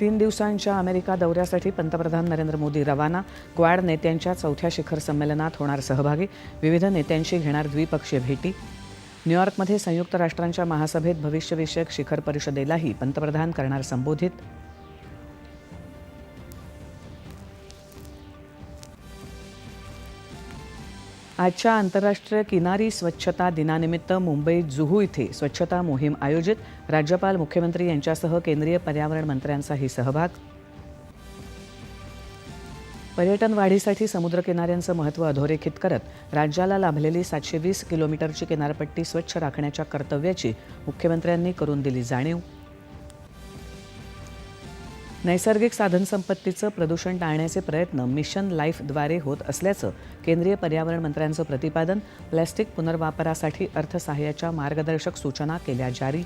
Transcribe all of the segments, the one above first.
तीन दिवसांच्या अमेरिका दौऱ्यासाठी पंतप्रधान नरेंद्र मोदी रवाना. क्वाड नेत्यांच्या चौथ्या शिखर संमेलनात होणार सहभागी. विविध नेत्यांशी घेणार द्विपक्षीय भेटी. न्यूयॉर्कमध्ये संयुक्त राष्ट्रांच्या महासभेत भविष्यविषयक शिखर परिषदेलाही पंतप्रधान करणार संबोधित. आजच्या आंतरराष्ट्रीय किनारी स्वच्छता दिनानिमित्त मुंबईत जुहू इथे स्वच्छता मोहीम आयोजित. राज्यपाल मुख्यमंत्री यांच्यासह केंद्रीय पर्यावरण मंत्र्यांचाही सहभाग. पर्यटन वाढीसाठी समुद्रकिनाऱ्यांचं महत्त्व अधोरेखित करत राज्याला लाभलेली सातशे वीस किलोमीटरची किनारपट्टी स्वच्छ राखण्याच्या कर्तव्याची मुख्यमंत्र्यांनी करून दिली जाणीव. नैसर्गिक साधनसंपत्तीचं प्रदूषण टाळण्याचे प्रयत्न मिशन लाईफद्वारे होत असल्याचं केंद्रीय पर्यावरण मंत्र्यांचं प्रतिपादन प्लॅस्टिक पुनर्वापरासाठी अर्थसहाय्याच्या मार्गदर्शक सूचना केल्या जारी.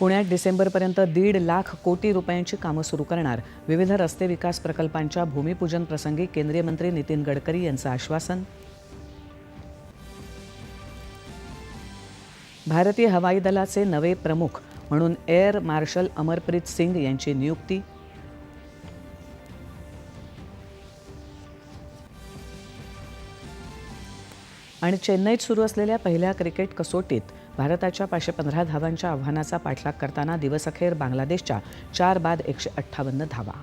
पुण्यात डिसेंबरपर्यंत दीड लाख कोटी रुपयांची कामं सुरू करणार विविध रस्ते विकास प्रकल्पांच्या भूमिपूजन प्रसंगी केंद्रीय मंत्री नितीन गडकरी यांचं आश्वासन. भारतीय हवाई दलाचे नवे प्रमुख म्हणून एअर मार्शल अमरप्रीत सिंग यांची नियुक्ती. आणि चेन्नईत सुरू असलेल्या पहिल्या क्रिकेट कसोटीत भारताच्या पाचशे पंधरा धावांच्या आव्हानाचा पाठलाग करताना दिवसअखेर बांगलादेशच्या चार बाद एकशे अठ्ठावन्न धावा.